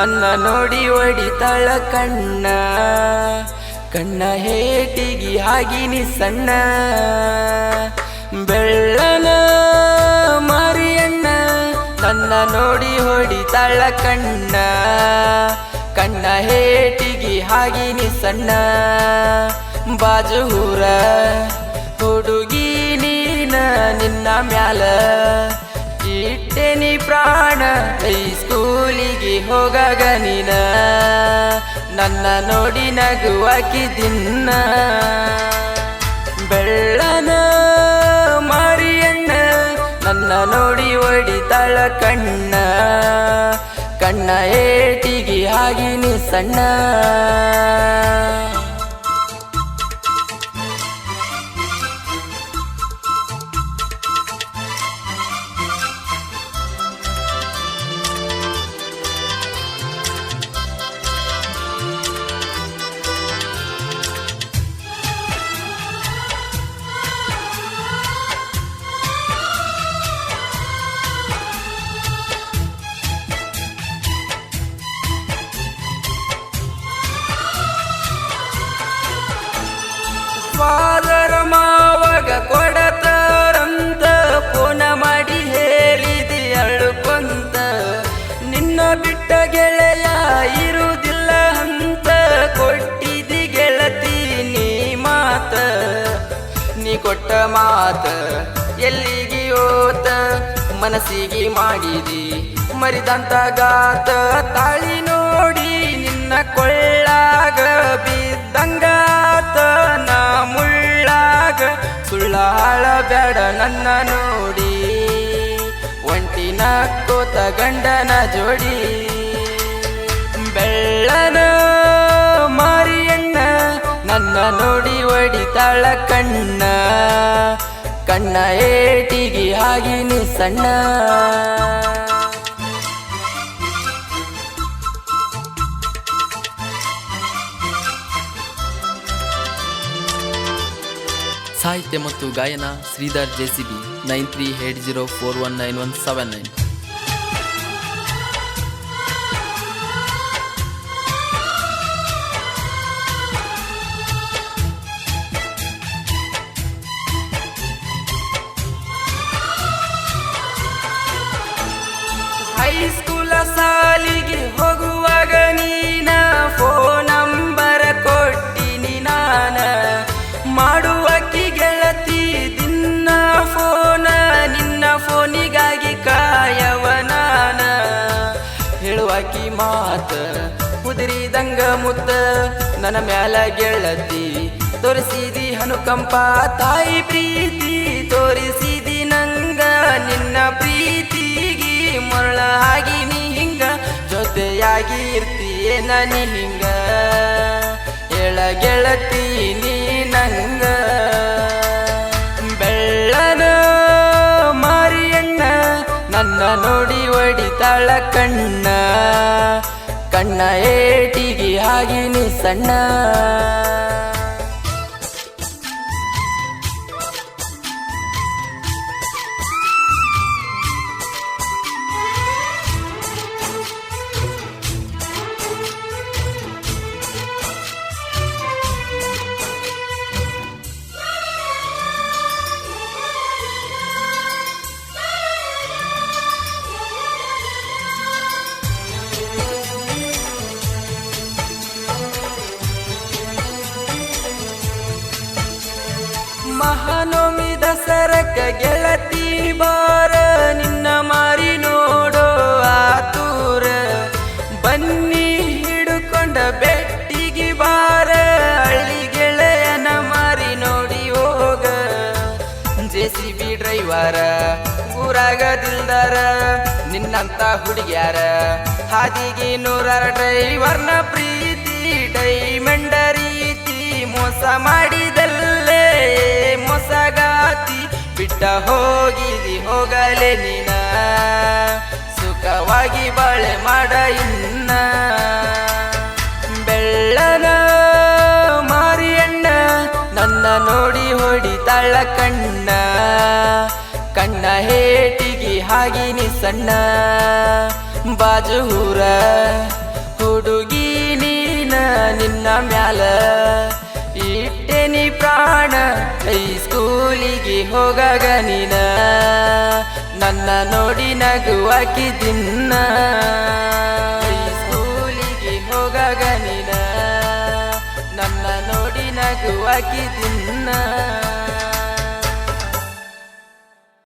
ನನ್ನ ನೋಡಿ ಒಡಿತಾಳ ಕಣ್ಣ. ಕಣ್ಣ ಹೇಟಿಗಿ ಹಾಗಿನಿ ಸಣ್ಣ ಬೆಳ್ಳನ ಮಾರಿಯಣ್ಣ, ನನ್ನ ನೋಡಿ ಹೊಡಿತಾಳ ಕಣ್ಣ. ಕಣ್ಣ ಹೇಟಿಗಿ ಹಾಗಿನಿ ಸಣ್ಣ ಬಾಜು ಹೂರ ಹುಡುಗಿ ನೀನ ನಿನ್ನ ಮ್ಯಾಲ. ಇಟ್ಟೆನಿ ಪ್ರಾಣ ಸ್ಕೂಲಿಗೆ ಹೋಗಾಗ ನೀನ? ನನ್ನ ನೋಡಿ ನಗುವಾಕಿ ದಿನ್ನ ಬೆಳ್ಳನ ಮಾರಿಯಣ್ಣ ನನ್ನ ನೋಡಿ ಒಡಿತಾಳ ಕಣ್ಣ? ಕಣ್ಣ ಏಟಿಗೆ ಆಗಿನಿ ಸಣ್ಣ? ಬಿಟ್ಟ ಗೆಳೆಯ ಇರುವುದಿಲ್ಲ ಅಂತ ಕೊಟ್ಟಿದಿ ಗೆಳತಿ ನೀ ಮಾತ. ನೀ ಕೊಟ್ಟ ಮಾತ ಎಲ್ಲಿಗೆ ಓತ ಮನಸ್ಸಿಗೆ ಮಾಡಿದಿ ಮರಿದಂತ ಗಾತ. ತಾಳಿ ನೋಡಿ ನಿನ್ನ ಕೊಳ್ಳಾಗ ಬಿದ್ದಂಗಾತ ನಾ ಮುಳ್ಳಾಗ ಸುಳ್ಳಾಳ ಬೇಡ ನನ್ನ ನೋಡಿ. ಕೋತ ಗಂಡನ ಜೋಡಿ. ಬೆಳ್ಳನ ಮಾರಿಯಣ್ಣ, ನನ್ನ ನೋಡಿ ಒಡಿತಾಳ ಕಣ್ಣ. ಕಣ್ಣ ಏಟಿಗೆ ಆಗಿನಿ ಸಣ್ಣ ಸಾಹಿತ್ಯ ಮತ್ತು ಗಾಯನ Shridhar JCB nine three eight zero four one nine one seven nine. ಹೇಳುವಾಕಿ ಮಾತ ದಂಗ ಮುತ್ತ, ನನ್ನ ಮ್ಯಾಲ ಗೆಳತಿ. ತೋರಿಸಿದಿ ಹನುಕಂಪ ತಾಯಿ ಪ್ರೀತಿ, ತೋರಿಸಿದಿ ನಂಗ ನಿನ್ನ ಪ್ರೀತಿಗಿ. ಮರಳ ಆಗಿ ನೀ ಹಿಂಗ, ಜೊತೆಯಾಗಿ ಇರ್ತೀಯ ನೀ ಹಿಂಗ. ಎಳ ಗೆಳತಿ ನೀ ನಂಗ. ಬೆಳ್ಳನ ಮಾರಿಯಣ್ಣ, ನನ್ನ ನೋಡಿ ಒಡಿತಾಳ ಕಣ್ಣ. ಕಣ್ಣ ಏಟಿಗೆ ಹಾಗಿನಿ ಸಣ್ಣ. ಮಹಾನವಮಿ ದಸರಕ ಗೆಳತಿ ಬಾರ, ನಿನ್ನ ಮಾರಿ ನೋಡೋ ಆತೂರ. ಬನ್ನಿ ಹಿಡುಕೊಂಡ ಬೆಟ್ಟಿಗೆ ಬಾರ, ಹಳ್ಳಿ ಗೆಳೆಯನ ಮಾರಿ ನೋಡಿ ಹೋಗ. ಜೆ ಸಿ ಬಿ ಡ್ರೈವರ ಊರಾಗ ದಿಲ್ದಾರ ನಿನ್ನಂತ ಹುಡುಗ್ಯಾರ. ಹಾದಿಗೆ ನೂರಾರ ಡ್ರೈವರ್ನ ಪ್ರೀತಿ, ಡೈಮಂಡ ರೀತಿ ಮೋಸ ಮಾಡಿದಲ್ಲೇ. ಮೋಸಗಾತಿ ಬಿಟ್ಟ ಹೋಗಿದಿ, ಹೋಗಲೆ ನಿನ? ಸುಖವಾಗಿ ಬಾಳೆ ಮಾಡ ಇನ್ನ? ಬೆಳ್ಳನ ಮಾರಿಯಣ್ಣ, ನನ್ನ ನೋಡಿ ಹೊಡಿತಾಳ ಕಣ್ಣ? ಕಣ್ಣ ಹೇಟಿಗೆ ಹಾಗಿನಿ ಸಣ್ಣ ಬಾಜು ಹುಡುಗಿ ನೀನ, ನಿನ್ನ ಮ್ಯಾಲ ಸ್ಕೂಲಿಗೆ ಹೋಗಾಗ ನೀನ? ನನ್ನ ನೋಡಿ ನಗುವಾಕಿ ದಿನ್ನ. ಸ್ಕೂಲಿಗೆ ಹೋಗಾಗ ನೀನ? ನನ್ನ ನೋಡಿ ನಗುವಾಕಿ ದಿನ್ನ.